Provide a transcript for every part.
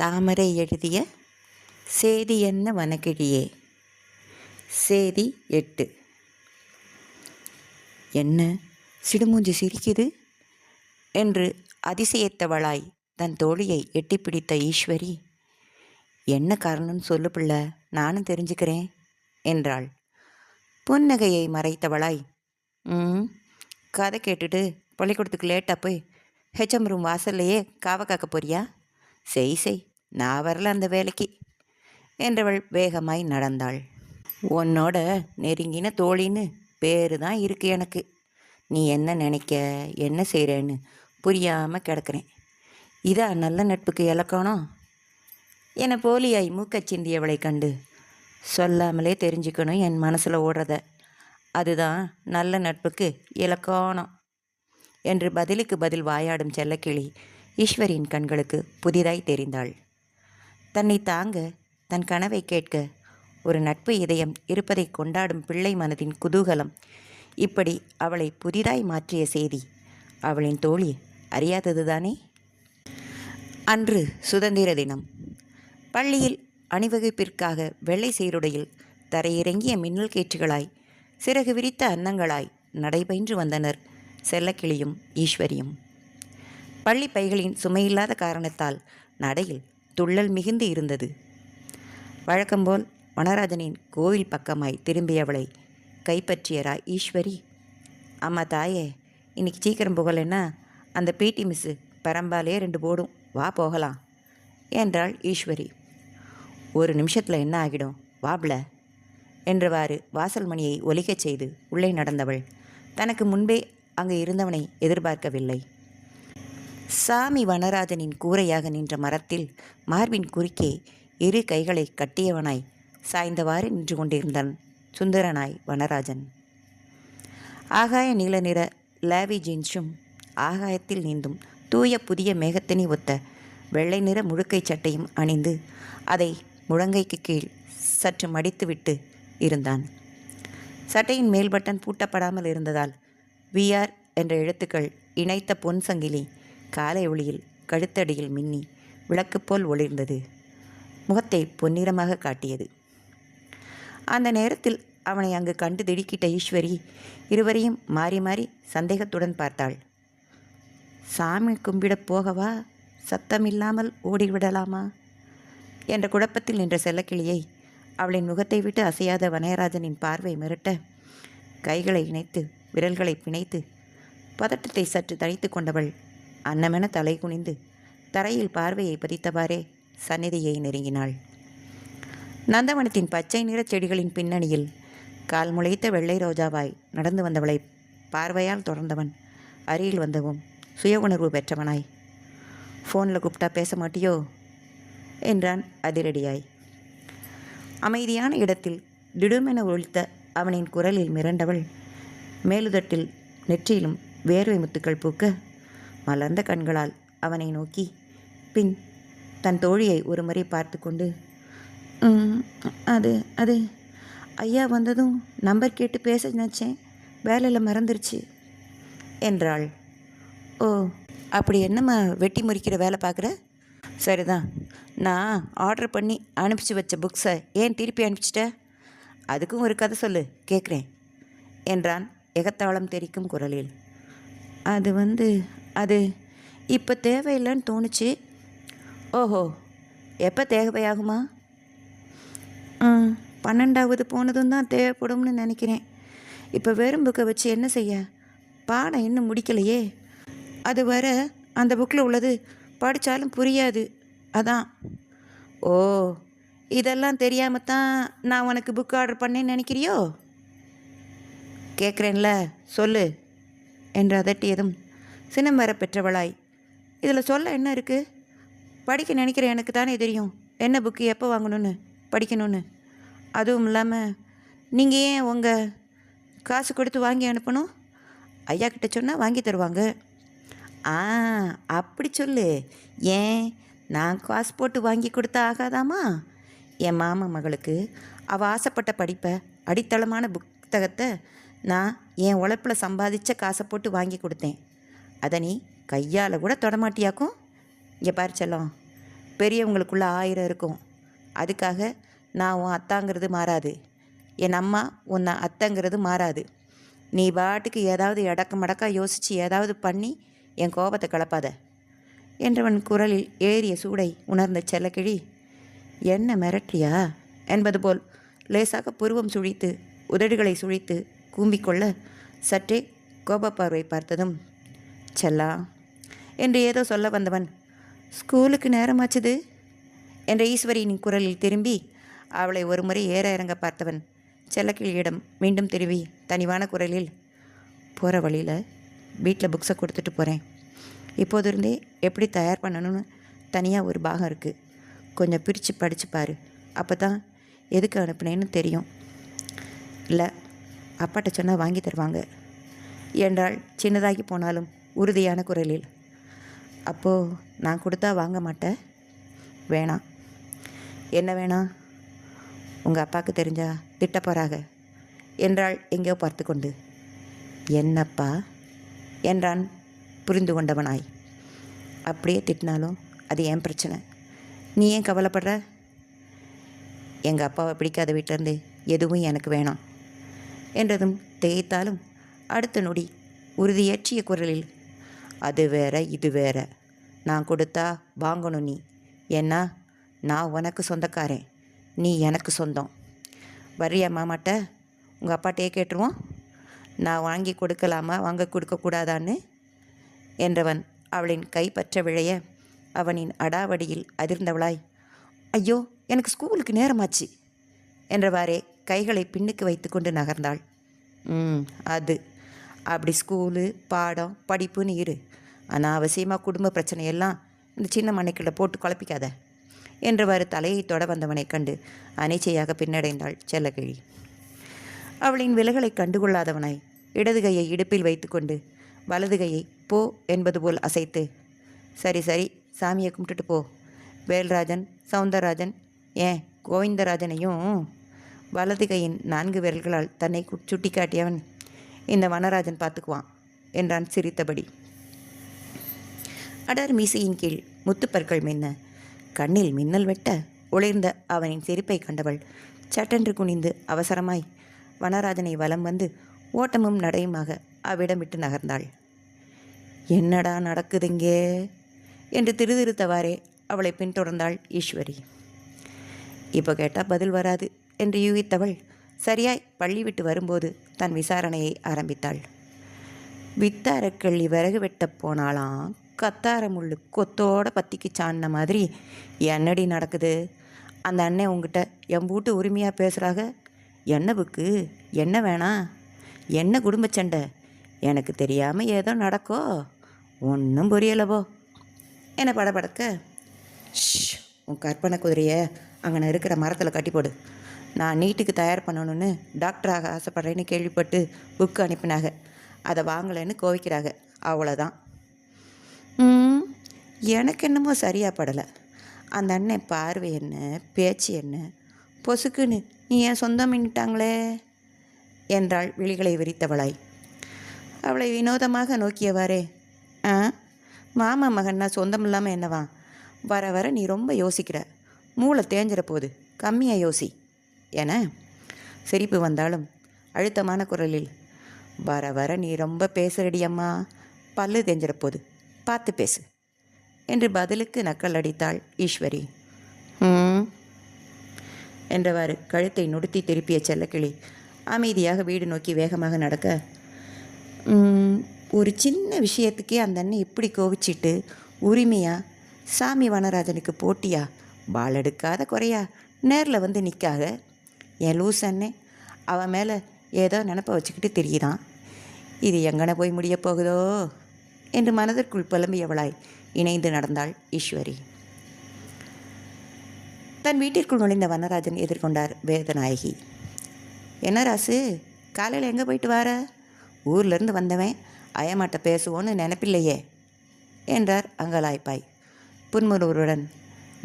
தாமரை எழுதிய சேதி என்ன வனக்கிழியே சேதி எட்டு. என்ன? சிடுமூஞ்சி சிரிக்குது? என்று அதிசயத்தவளாய் தன் தோழியை எட்டிப்பிடித்த ஈஸ்வரி என்ன காரணம்னு சொல்லு பிள்ளை நானும் தெரிஞ்சுக்கிறேன் என்றாள். புன்னகையை மறைத்தவளாய் ம் கதை கேட்டுட்டு பள்ளிக்கூடத்துக்கு லேட்டாக போய் ஹெச்எம் ரூம் வாசல்லையே காவ காக்க போறியா? செய் செய் நான் வரல அந்த வேலைக்கு என்றவள் வேகமாய் நடந்தாள். உன்னோட நெருங்கின தோழின்னு பேரு தான் இருக்கு எனக்கு. நீ என்ன நினைக்க என்ன செய்கிறேன்னு புரியாமல் கிடக்கிறேன். இதா நல்ல நட்புக்கு இலக்கணம்? என போலியாய் மூக்கச் சிந்தியவளை கண்டு. சொல்லாமலே தெரிஞ்சுக்கணும் என் மனசில் ஓடுறத. அதுதான் நல்ல நட்புக்கு இலக்கணம். என்று பதிலுக்கு பதில் வாயாடும் செல்லக்கிளி ஈஸ்வரியின் கண்களுக்கு புதிதாய் தெரிந்தாள். தன்னை தாங்க தன் கனவை கேட்க ஒரு நட்பு இதயம் இருப்பதை கொண்டாடும் பிள்ளை மனதின் குதூகலம். இப்படி அவளை புதிதாய் மாற்றிய செய்தி அவளின் தோழி அறியாததுதானே? அன்று சுதந்திர தினம். பள்ளியில் அணிவகுப்பிற்காக வெள்ளை சீருடையில் தரையிறங்கிய மின்னல் கேற்றுகளாய் சிறகு விரித்த அன்னங்களாய் நடைபயின்று வந்தனர் செல்லக்கிளியும் ஈஸ்வரியும். பள்ளி பைகளின் சுமையில்லாத காரணத்தால் நடையில் துள்ளல் மிகுந்து இருந்தது. வழக்கம்போல் வனராஜனின் கோவில் பக்கமாய் திரும்பியவளை கைப்பற்றியரா ஈஸ்வரி? அம்மா தாயே இன்னைக்கு சீக்கிரம் போகலைன்னா அந்த பிடி மிஸ்ஸு பரம்பாலே ரெண்டு போடும். வா போகலாம் என்றாள் ஈஸ்வரி. ஒரு நிமிஷத்தில் என்ன ஆகிடும்? வாப்ல என்றவாறு வாசல் மணியை ஒலிக்கச் செய்து உள்ளே நடந்தவள். தனக்கு முன்பே அங்கு இருந்தவனை எதிர்பார்க்கவில்லை. சாமி வனராஜனின் கூரையாக நின்ற மரத்தில் மார்பின் குறுக்கே இரு கைகளை கட்டியவனாய் சாய்ந்தவாறு நின்று கொண்டிருந்தான் சுந்தரனாய் வனராஜன். ஆகாய நீல நிற லேவி ஜீன்ஸும் ஆகாயத்தில் நீந்தும் தூய புதிய மேகத்தினை ஒத்த வெள்ளை நிற முழுக்கை சட்டையும் அணிந்து அதை முழங்கைக்கு கீழ் சற்று மடித்துவிட்டு இருந்தான். சட்டையின் மேல் பட்டன் பூட்டப்படாமல் இருந்ததால் விஆர் என்ற எழுத்துக்கள் இணைத்த பொன் சங்கிலி காலை ஒளியில் கழுத்தடியில் மின்னி விளக்கு போல் ஒளிர்ந்தது. முகத்தை பொன்னிறமாக காட்டியது. அந்த நேரத்தில் அவனை அங்கு கண்டு திடுக்கிட்ட ஈஸ்வரி இருவரையும் மாறி மாறி சந்தேகத்துடன் பார்த்தாள். சாமி கும்பிடப் போகவா? சத்தமில்லாமல் ஓடிவிடலாமா? என்ற குழப்பத்தில் நின்ற செல்லக்கிளியை அவளின் முகத்தை விட்டு அசையாத வனயராஜனின் பார்வை மிரட்ட கைகளை இணைத்து விரல்களை பிணைத்து பதட்டத்தை சற்று தணித்து கொண்டவள் அன்னமென தலை குனிந்து தரையில் பார்வையை பதித்தவாறே சந்நிதியை நெருங்கினாள். நந்தவனத்தின் பச்சை நிறச் செடிகளின் பின்னணியில் கால் முளைத்த வெள்ளை ரோஜாவாய் நடந்து வந்தவளை பார்வையால் தொடர்ந்தவன் அருகில் வந்தவும் சுய உணர்வு பெற்றவனாய். ஃபோனில் கூப்பிட்டா பேச மாட்டியோ? என்றான் அதிரடியாய். அமைதியான இடத்தில் திடுமென ஒழித்த அவனின் குரலில் மிரண்டவள் மேலுதட்டில் நெற்றியிலும் வேர்வை முத்துக்கள் பூக்க மலர்ந்த கண்களால் அவனை நோக்கி பின் தன் தோழியை ஒரு முறை பார்த்து கொண்டு அது அது ஐயா வந்ததும் நம்பர் கேட்டு பேச நினச்சேன். வேலையில் மறந்துருச்சு என்றாள். ஓ அப்படி என்னம்மா வெட்டி முறிக்கிற வேலை பார்க்குற? சரிதான் நான் ஆர்டர் பண்ணி அனுப்பிச்சி வச்ச புக்ஸை ஏன் திருப்பி அனுப்பிச்சிட்ட? அதுக்கும் ஒரு கதை சொல்லு கேட்குறேன் என்றான் எகத்தாளம் தெரிக்கும் குரலில். அது வந்து அது இப்போ தேவையில்லைன்னு தோணுச்சு. ஓஹோ எப்போ தேவையாகுமா? ம் பன்னெண்டாவது போனதும் தான் தேவைப்படும்னு நினைக்கிறேன். இப்போ வெறும் புக்கை வச்சு என்ன செய்ய? பாடம் இன்னும் முடிக்கலையே. அது வர அந்த புக்கில் உள்ளது படித்தாலும் புரியாது. அதான். ஓ இதெல்லாம் தெரியாமல் தான் நான் உனக்கு புக் ஆர்டர் பண்ணேன்னு நினைக்கிறியோ? கேட்குறேன்ல சொல்லு என்று அதட்டியதும் சினம் வர பெற்றவளாய். இதில் சொல்ல என்ன இருக்குது படிக்க நினைக்கிற எனக்கு தானே தெரியும். என்ன புக்கு எப்போ வாங்கணும்னு? படிக்கணும்னு. அதுவும் இல்லாமல் நீங்கள் ஏன் உங்கள் காசு கொடுத்து வாங்கி அனுப்பணும்? ஐயா கிட்ட சொன்னால் வாங்கி தருவாங்க. ஆ அப்படி சொல்லு. ஏன்? நான் காசு போட்டு வாங்கி கொடுத்தா ஆகாதாமா? என் மாமா மகளுக்கு அவள் ஆசைப்பட்ட படிப்பை அடித்தளமான புத்தகத்தை நான் என் உழைப்பில் சம்பாதிச்ச காசை போட்டு வாங்கி கொடுத்தேன். அதை நீ கையால் கூட தொடமாட்டியாக்கும் இங்கே பாரு செல்லம் பெரியவங்களுக்குள்ளே ஆயிரம் இருக்கும். அதுக்காக நான் உன் அத்தாங்கிறது மாறாது. என் அம்மா உன்னை அத்தைங்கிறது மாறாது. நீ பாட்டுக்கு ஏதாவது இடக்க மடக்கா யோசித்து ஏதாவது பண்ணி என் கோபத்தை கலப்பாத. என்றவன் குரலில் ஏறிய சூடை உணர்ந்த செல்லக்கிழி என்ன மிரட்டியா? என்பது போல் லேசாக புருவம் சுழித்து உதடுகளை சுழித்து கூம்பிக்கொள்ள சற்றே கோபப்பார்வை பார்த்ததும் செல்லா என்று ஏதோ சொல்ல வந்தவன் ஸ்கூலுக்கு நேரமாச்சுது? என்ற ஈஸ்வரியின் குரலில் திரும்பி அவளை ஒருமுறை ஏற இறங்க பார்த்தவன் செல்லக்கிளியிடம் மீண்டும் திரும்பி தனிவான குரலில் போகிற வழியில் வீட்டில் புக்ஸை கொடுத்துட்டு போகிறேன் இப்போதிருந்தே எப்படி தயார் பண்ணணும்னு தனியாக ஒரு பாகம் இருக்குது கொஞ்சம் பிரித்து படித்து பாரு. அப்போ தான் எதுக்கு அனுப்புனேன்னு தெரியும். இல்லை அப்பாட்ட சொன்னால் வாங்கி தருவாங்க. என்றால் சின்னதாகி போனாலும் உறுதியான குரலில் அப்போது நான் கொடுத்தா வாங்க மாட்டேன்? வேணாம் என்ன வேணாம் உங்கள் அப்பாவுக்கு தெரிஞ்சா திட்ட என்றாள் எங்கேயோ பார்த்து கொண்டு. என்னப்பா? என்றான் புரிந்து கொண்டவனாய். அப்படியே திட்டினாலும் அது ஏன் பிரச்சனை? நீ ஏன் கவலைப்படுற? எங்கள் அப்பாவை பிடிக்காத வீட்டிலேருந்து எதுவும் எனக்கு வேணாம். என்றதும் தேய்த்தாலும் அடுத்த நொடி உறுதியேற்றிய குரலில் அது வேற இது வேற. நான் கொடுத்தா வாங்கணும் நீ. ஏன்னா நான் உனக்கு சொந்தக்காரன். நீ எனக்கு சொந்தம். வரியா மாமாட்ட? உங்கள் அப்பாட்டையே கேட்டுருவோம். நான் வாங்கி கொடுக்கலாமா? வாங்க கொடுக்கக்கூடாதான்னு என்றவன் அவளின் கைப்பற்ற விழைய அவனின் அடாவடியில் அதிர்ந்தவளாய் ஐயோ எனக்கு ஸ்கூலுக்கு நேரமாச்சு. என்றவாறே கைகளை பின்னுக்கு வைத்துக்கொண்டு நகர்ந்தாள். ம் அது அப்படி ஸ்கூலு பாடம் படிப்புன்னு இரு. அனாவசியமாக குடும்ப பிரச்சனையெல்லாம் இந்த சின்ன மண்ணைக்குள்ள போட்டு குழப்பிக்காத. என்றவாறு தலையை தொட வந்தவனை கண்டு அனிச்சையாக பின்னடைந்தாள் செல்லகிழி அவளின் விலகலை கண்டுகொள்ளாதவனாய் இடது கையை இடுப்பில் வைத்துக்கொண்டு வலது கையை போ என்பது போல் அசைத்து சரி சரி சாமியை கும்பிட்டுட்டு போ. வேல்ராஜன் சவுந்தரராஜன் ஏன் கோவிந்தராஜனையும்? வலது கையின் நான்கு விரல்களால் தன்னை கு- சுட்டிக்காட்டியவன் இந்த வனராஜன் பார்த்துக்குவான் என்றான் சிரித்தபடி. அடர் மீசையின் கீழ் முத்துப்பற்கள் மின்ன. கண்ணில் மின்னல் வெட்ட உளிர்ந்த அவனின் சிரிப்பை கண்டவள் சட்டென்று குனிந்து அவசரமாய் வனராஜனை வலம் வந்து ஓட்டமும் நடையுமாக அவ்விடமிட்டு நகர்ந்தாள். என்னடா நடக்குதுங்கே? என்று திருதிருத்தவாறே அவளை பின்தொடர்ந்தாள் ஈஸ்வரி. இப்போ கேட்டால் பதில் வராது என்று யூகித்தவள் சரியாய் பள்ளி விட்டு வரும்போது தன் விசாரணையை ஆரம்பித்தாள். வித்தாரக்கள்ளி விறகு வெட்டப் போனாலாம் கத்தார முள்ளு கொத்தோட பத்திக்கு சாண்ன மாதிரி. என்னடி நடக்குது? அந்த அண்ணன் உங்ககிட்ட என் வீட்டு உரிமையாக பேசுகிறாக என்ன புக்கு என்ன வேணாம் என்ன குடும்ப சண்டை? எனக்கு தெரியாமல் ஏதோ நடக்கோ? ஒன்றும் புரியலவோ என்ன படபடக்க? ஷ் உன் கற்பனை குதிரையை அங்கே இருக்கிற மரத்தில் கட்டி போடு. நான் நீட்டுக்கு தயார் பண்ணணும்னு டாக்டராக ஆசைப்பட்றேன்னு கேள்விப்பட்டு புக்கு அனுப்பினாங்க. அதை வாங்கலைன்னு கோவிக்கிறாங்க. அவ்வளோதான் ம், எனக்கு என்னமோ சரியாக படலை. அந்த அண்ணன் பார்வை என்ன பேச்சு என்ன? பொசுக்குன்னு நீ ஏன் சொந்தம் மின்னிட்டாங்களே? என்றாள் விழிகளை விரித்தவளாய். அவளை வினோதமாக நோக்கியவாறே ஆ மாமா மகன்னா சொந்தம் இல்லாமல் என்னவா? வர வர நீ ரொம்ப யோசிக்கிற. மூளை தேஞ்சிற போது கம்மியாக யோசி. என சிரிப்பு வந்தாலும் அழுத்தமான குரலில் வர வர நீ ரொம்ப பேசுறடி அம்மா. பல்லு தேஞ்சிற போது பார்த்து பேசு என்று பதிலுக்கு நக்கல் அடித்தாள் ஈஸ்வரி. என்றவாறு கழுத்தை நொடுத்தி திருப்பிய செல்லக்கிளி அமைதியாக வீடு நோக்கி வேகமாக நடக்க ஒரு சின்ன விஷயத்துக்கே அந்த அண்ணன் இப்படி கோவிச்சிட்டு உரிமையா? சாமி வனராஜனுக்கு போட்டியா? பால் எடுக்காத குறையா? நேரில் வந்து நிற்காக என் லூசன்னு அவன் மேலே ஏதோ நினப்ப வச்சுக்கிட்டு தெரியுதான் இது எங்கன போய் முடிய போகுதோ? என்று மனதிற்குள் புலம்பியவளாய் இணைந்து நடந்தாள் ஈஸ்வரி. தன் வீட்டிற்குள் நுழைந்த வனராஜன் எதிர்கொண்டார் வேதநாயகி. என்ன ராசு காலையில் எங்கே போயிட்டு வார? ஊர்லேருந்து வந்தவன் அயமாட்ட பேசுவோன்னு நினப்பில்லையே என்றார் அங்கலாய்ப்பாய். புன்முருவருடன்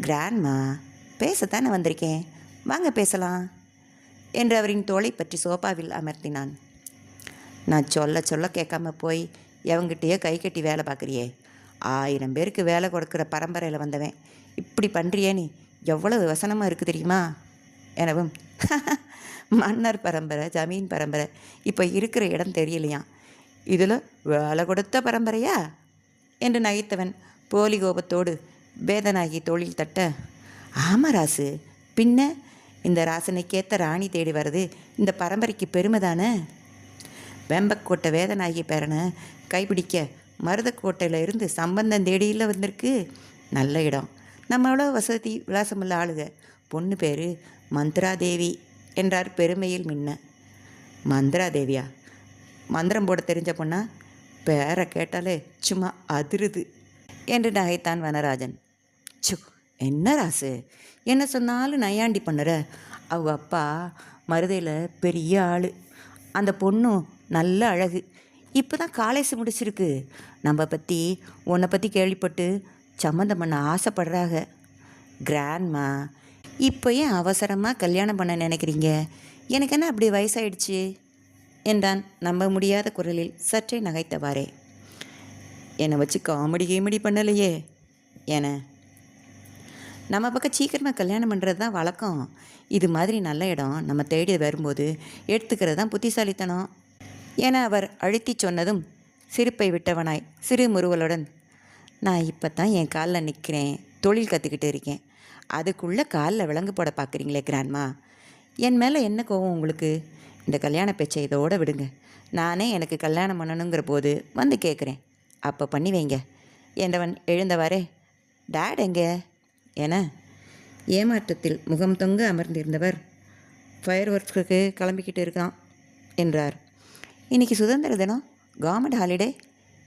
கிராண்ட்மா பேசத்தானே வந்திருக்கேன். வாங்க பேசலாம். என்று அவரின் தோலை பற்றி சோபாவில் அமர்த்தினான். நான் சொல்ல சொல்ல கேட்காம போய் எவங்கிட்டேயே கை கட்டி வேலை பார்க்குறியே. ஆயிரம் பேருக்கு வேலை கொடுக்குற பரம்பரையில் வந்தவன். இப்படி பண்ணுறியே நீ. எவ்வளவு வசனமாக இருக்குது தெரியுமா? எனவும் மன்னர் பரம்பரை ஜமீன் பரம்பரை இப்போ இருக்கிற இடம் தெரியலையாம். இதில் வேலை கொடுத்த பரம்பரையா? என்று நகைத்தவன் போலி கோபத்தோடு வேதனாகி தோளில் தட்ட ஆமராசு பின்ன இந்த ராசனைக்கேத்த ராணி தேடி வருது இந்த பரம்பரைக்கு பெருமை தானே? வெம்பக்கோட்டை வேதநாயகி பேரனை கைப்பிடிக்க மருதக்கோட்டையில் இருந்து சம்பந்தம் தேடியில் வந்திருக்கு. நல்ல இடம். நம்மளோட வசதி விலாசமுள்ள ஆளுக. பொண்ணு பேர் மந்த்ராதேவி என்றார் பெருமையில் மின்ன. மந்த்ராதேவியா? மந்திரம் போட தெரிஞ்ச பொண்ணா? பேரை கேட்டாலே சும்மா அதிருது. என்று நகைத்தான் வனராஜன். சு என்ன ராசு? என்ன சொன்னாலும் நையாண்டி பண்ணுற? அவங்க அப்பா மருதையில் பெரிய ஆள். அந்த பொண்ணும் நல்ல அழகு. இப்போ தான் காலேஜ் முடிச்சிருக்கு. நம்ம பற்றி உன்னை பற்றி கேள்விப்பட்டு சம்மந்தம் பண்ண ஆசைப்படுறாங்க கிராண்ட்மா இப்போ ஏன் அவசரமாக கல்யாணம் பண்ண நினைக்கிறீங்க. எனக்கு என்ன அப்படி வயசாயிடுச்சு? என்றான் நம்ப முடியாத குரலில் சற்றே நகைத்தவாறே. என்னை வச்சு காமெடி கீமெடி பண்ணலையே? என நம்ம பக்கம் சீக்கிரமாக கல்யாணம் பண்ணுறது தான் வழக்கம். இது மாதிரி நல்ல இடம் நம்ம தேடி வரும்போது எடுத்துக்கிறது தான் புத்திசாலித்தனம். என அவர் அழுத்தி சொன்னதும் சிரிப்பை விட்டவனாய் சிறு முருவலுடன் நான் இப்போ தான் என் காலில் நிற்கிறேன் தொழில் கற்றுக்கிட்டு இருக்கேன். அதுக்குள்ளே காலில் விலங்கு போட பார்க்குறீங்களே கிராண்ட்மா. என் மேலே என்ன கோவம் உங்களுக்கு? இந்த கல்யாண பேச்சை இதோடு விடுங்க. நானே எனக்கு கல்யாணம் பண்ணணுங்கிற போது வந்து கேட்குறேன் அப்போ பண்ணி வைங்க. என்றவன் எழுந்தவாறே டேட் எங்கே? என ஏமாற்றத்தில் முகம் தொங்க அமர்ந்திருந்தவர். ஃபயர் ஒர்க்ஸுக்கு கிளம்பிக்கிட்டு இருக்கான் என்றார். இன்னைக்கு சுதந்திர தினம். கவர்மெண்ட் ஹாலிடே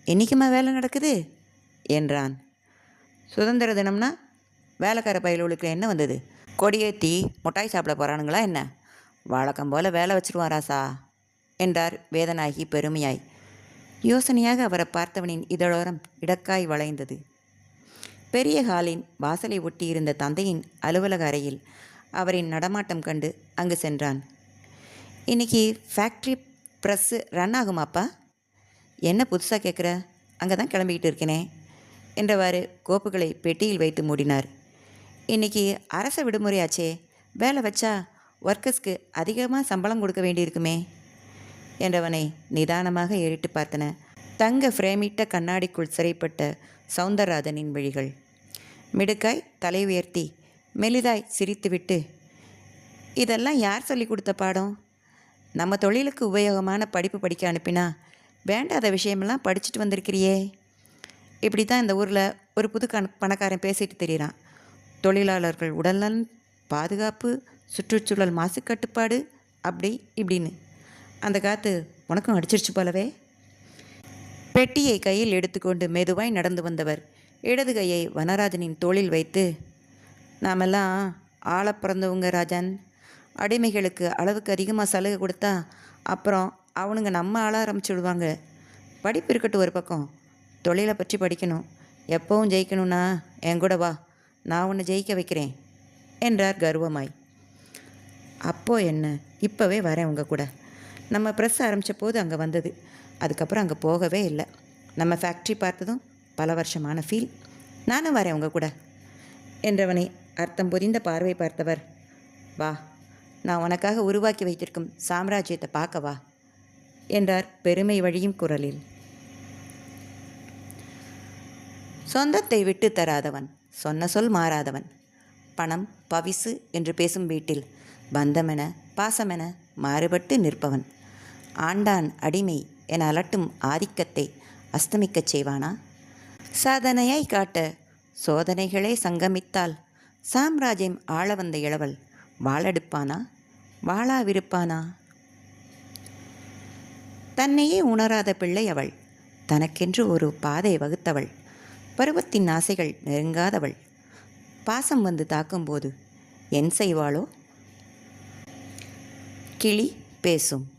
என்றைக்குமா வேலை நடக்குது? என்றான். சுதந்திர தினம்னா வேலைக்கார பயலுகளுக்கு என்ன வந்தது? கொடியேற்றி முட்டாய் சாப்பிட போகிறானுங்களா என்ன? வழக்கம் போல் வேலை வச்சிருவான் ராசா என்றார் வேதனாகி பெருமையாய். யோசனையாக அவரை பார்த்தவனின் இதழோரம் இடக்காய் வளைந்தது. பெரிய ஹாலின் வாசலை ஒட்டியிருந்த தந்தையின் அலுவலக அறையில் அவரின் நடமாட்டம் கண்டு அங்கு சென்றான். இன்னைக்கு ஃபேக்ட்ரி ப்ரெஸ்ஸு ரன் ஆகுமாப்பா என்ன புதுசாக கேட்குற அங்கே தான் கிளம்பிக்கிட்டு இருக்கேனே என்றவாறு கோப்புகளை பெட்டியில் வைத்து மூடினார். இன்னைக்கு அரச விடுமுறையாச்சே. வேலை வச்சா ஒர்க்கர்ஸ்க்கு அதிகமாக சம்பளம் கொடுக்க வேண்டியிருக்குமே என்றவனை நிதானமாக ஏறிட்டு பார்த்தன தங்க ஃப்ரேமிட்ட கண்ணாடிக்குள் சிறைப்பட்ட சவுந்தரராஜனின் விழிகள். மிடுக்காய் தலை உயர்த்தி மெலிதாய் சிரித்துவிட்டு இதெல்லாம் யார் சொல்லி கொடுத்த பாடம்? நம்ம தொழிலுக்கு உபயோகமான படிப்பு படிக்க அனுப்பினா வேண்டாத விஷயமெல்லாம் படிச்சுட்டு வந்திருக்கிறியே. இப்படி தான் இந்த ஊரில் ஒரு புது கண பணக்காரன் பேசிட்டு தெரியிறான். தொழிலாளர்கள் உடல்நலன் பாதுகாப்பு சுற்றுச்சூழல் மாசு கட்டுப்பாடு அப்படி இப்படின்னு. அந்த காற்று உனக்கும் அடிச்சிருச்சு போலவே. பெட்டியை கையில் எடுத்துக்கொண்டு மெதுவாய் நடந்து வந்தவர். இடது கையை வனராஜனின் தோளில் வைத்து நாமெல்லாம் ஆள பிறந்தவங்க ராஜன். அடிமைகளுக்கு அளவுக்கு அதிகமாக சலுகை கொடுத்தா அப்புறம் அவனுங்க நம்ம ஆள ஆரம்பிச்சுடுவாங்க. படிப்பு இருக்கட்டும் ஒரு பக்கம். தொழிலை பற்றி படிக்கணும். எப்பவும் ஜெயிக்கணும்னா என் கூட வா. நான் உன்னை ஜெயிக்க வைக்கிறேன் என்றார் கர்வமாய். அப்போ என்ன? இப்போவே வரேன் உங்கள் கூட. நம்ம ப்ரெஸ் ஆரம்பித்த போது அங்கே வந்தது. அதுக்கப்புறம் அங்கே போகவே இல்லை. நம்ம ஃபேக்ட்ரி பார்த்ததும் பல வருஷமான ஃபீல் நானும் வரேன் உங்கள் கூட. என்றவனை அர்த்தம் பொதிந்த பார்வை பார்த்தவர். வா நான் உனக்காக உருவாக்கி வைத்திருக்கும் சாம்ராஜ்யத்தை பார்க்க வா என்றார் பெருமை வழியும் குரலில். சொந்தத்தை விட்டு தராதவன் சொன்ன சொல் மாறாதவன். பணம் பவிசு என்று பேசும் வீட்டில் பந்தமென பாசமென மாறுபட்டு நிற்பவன். ஆண்டான் அடிமை என அலட்டும் ஆதிக்கத்தை அஸ்தமிக்கச் செய்வானா? சாதனையாய் காட்ட சோதனைகளே சங்கமித்தால் சாம்ராஜ்யம் ஆள வந்த இளவல் வாழெடுப்பானா வாழாவிருப்பானா? தன்னையே உணராத பிள்ளை அவள். தனக்கென்று ஒரு பாதை வகுத்தவள். பருவத்தின் ஆசைகள் நெருங்காதவள். பாசம் வந்து தாக்கும்போது என் செய்வாளோ? கிளி பேசும்.